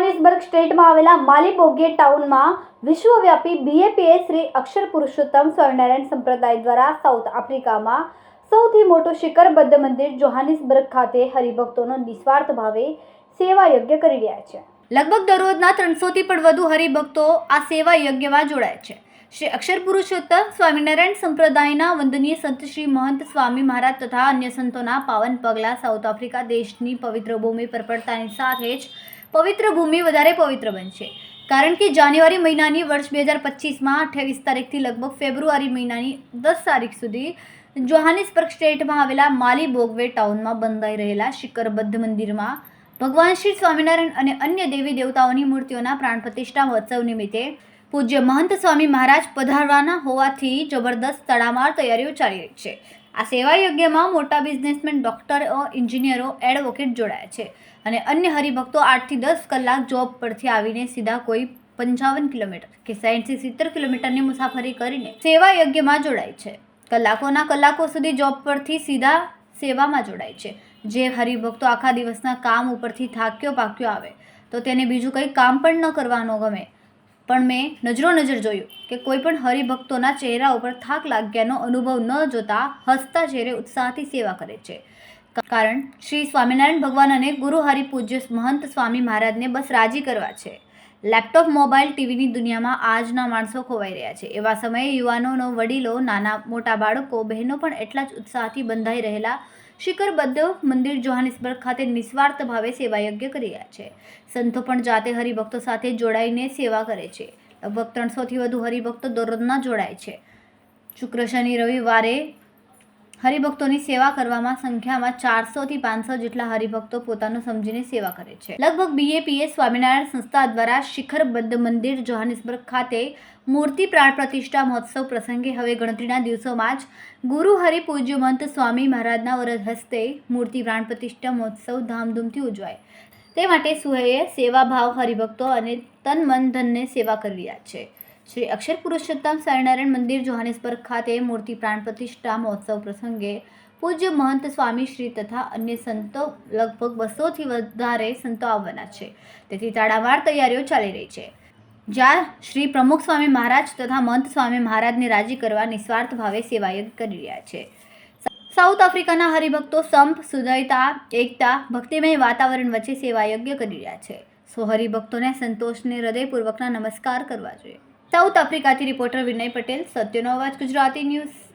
Johannesburg સ્ટેટમાં આવેલા માલિબોગે ટાઉનમાં વિશ્વવ્યાપી બીએપીએ શ્રી અક્ષર પુરુષોત્તમ સ્વામિનારાયણ સંપ્રદાય દ્વારા સાઉથ આફ્રિકામાં સૌથી મોટું શિખરબદ્ધ મંદિર જોહાનિસબર્ગ ખાતે હરિભક્તોનો નિસ્વાર્થ ભાવે સેવા યજ્ઞ કરી રહ્યા છે. લગભગ દરરોજના ત્રણસોથી પણ વધુ હરિભક્તો આ સેવા યજ્ઞમાં જોડાય છે. શ્રી અક્ષર પુરુષોત્તમ સ્વામિનારાયણ સંપ્રદાયના વંદનીય સંત શ્રી મહંત સ્વામી મહારાજ તથા અન્ય સંતોના પાવન પગલાં સાઉથ આફ્રિકા દેશની પવિત્ર ભૂમિ પર પડતાની સાથે જ પવિત્ર ભૂમિ વધારે પવિત્ર બનશે. કારણ કે જાન્યુઆરી મહિનાની વર્ષ બે હજાર પચીસમાં અઠ્યાવીસ તારીખથી લગભગ ફેબ્રુઆરી મહિનાની દસ તારીખ સુધી જોહાનિસબર્ગ સ્ટેટમાં આવેલા માલી બોગવે ટાઉનમાં બંધાઈ રહેલા શિખરબદ્ધ મંદિરમાં ભગવાન શ્રી સ્વામિનારાયણ અને અન્ય દેવી દેવતાઓની મૂર્તિઓના પ્રાણ પ્રતિષ્ઠા મહોત્સવ નિમિત્તે પૂજ્ય મહંત સ્વામી મહારાજ પધારવાના હોવાથી જબરદસ્ત તડામાર તૈયારીઓ ચાલી રહી છે. આ સેવા યજ્ઞમાં મોટા બિઝનેસમેન, ડોક્ટરો એન્જિનિયરો, એડવોકેટ જોડાયા છે અને અન્ય હરિભક્તો આઠથી દસ કલાક જોબ પરથી આવીને સીધા કોઈ પંચાવન કિલોમીટર કે સાઠથી સિત્તેર કિલોમીટરની મુસાફરી કરીને સેવા યજ્ઞમાં જોડાય છે. કલાકોના કલાકો સુધી જોબ પરથી સીધા સેવામાં જોડાય છે. જે હરિભક્તો આખા દિવસના કામ ઉપરથી થાક્યો પાક્યો આવે, તો તેને બીજું કંઈ કામ પણ ન કરવાનો ગમે. પણ મેં નજરો નજર જોયું કે કોઈ પણ હરિભક્તોના ચહેરા ઉપર થાક લાગ્યાનો અનુભવ ન જોતા હસતા ચહેરે ઉત્સાહથી સેવા કરે છે. કારણ શ્રી સ્વામિનારાયણ ભગવાન અને ગુરુ હરિપૂજ્ય મહંત સ્વામી મહારાજને બસ રાજી કરવા છે. લેપટોપ, મોબાઈલ, ટીવીની દુનિયામાં આજના માણસો ખોવાઈ રહ્યા છે. એવા સમયે યુવાનોનો, વડીલો, નાના, મોટા બાળકો, બહેનો પણ એટલા જ ઉત્સાહથી બંધાઈ રહેલા શિખરબદ્ધ મંદિર જોહાનિસબર્ગ ખાતે નિસ્વાર્થ ભાવે સેવા યજ્ઞ કરી રહ્યા છે. સંતો પણ જાતે હરિભક્તો સાથે જોડાઈને સેવા કરે છે. લગભગ ત્રણસોથી વધુ હરિભક્તો દરરોજના જોડાય છે. શુક્ર શનિ રવિવારે હરિભક્તોની સેવા કરવામાં સંખ્યામાં ચારસોથી પાંચસો જેટલા હરિભક્તો પોતાનું સમજીને સેવા કરે છે. લગભગ બીએપીએ સ્વામિનારાયણ સંસ્થા દ્વારા શિખરબદ્ધ મંદિર જોહાનિસબર્ગ ખાતે મૂર્તિ પ્રાણ પ્રતિષ્ઠા મહોત્સવ પ્રસંગે હવે ગણતરીના દિવસોમાં જ ગુરુ હરિપૂજ્ય મંત સ્વામી મહારાજના વરદ હસ્તે મૂર્તિ પ્રાણ પ્રતિષ્ઠા મહોત્સવ ધામધૂમથી ઉજવાય. તે માટે સુહેએ સેવાભાવ હરિભક્તો અને તન મન ધનને સેવા કરી રહ્યા છે. શ્રી અક્ષર પુરુષોત્તમ સ્વામિનારાયણ મંદિર જોહાનિસબર્ગ ખાતે મૂર્તિ પ્રાણ પ્રતિષ્ઠા મહોત્સવ પ્રસંગે પૂજ્ય મહંત સ્વામી શ્રી તથા અન્ય સંતો લગભગ બસોથી વધારે સંતો આવવાના છે તેથી તાળાવાર તૈયારીઓ ચાલી રહી છે। જ્યાં શ્રી પ્રમુખ સ્વામી મહારાજ તથા મહંત સ્વામી મહારાજને રાજી કરવા નિસ્વાર્થ ભાવે સેવાયત કરી રહ્યા છે। સાઉથ આફ્રિકાના હરિભક્તો સંપ, સુદયતા, એકતા, ભક્તિમય વાતાવરણ વચ્ચે સેવાયજ્ઞ કરી રહ્યા છે। સો હરિભક્તોને સંતોષને હૃદયપૂર્વકના નમસ્કાર કરવા જોઈએ। સાઉથ આફ્રિકાથી રિપોર્ટર વિનય પટેલ સત્યનો અવાજ ગુજરાતી ન્યૂઝ.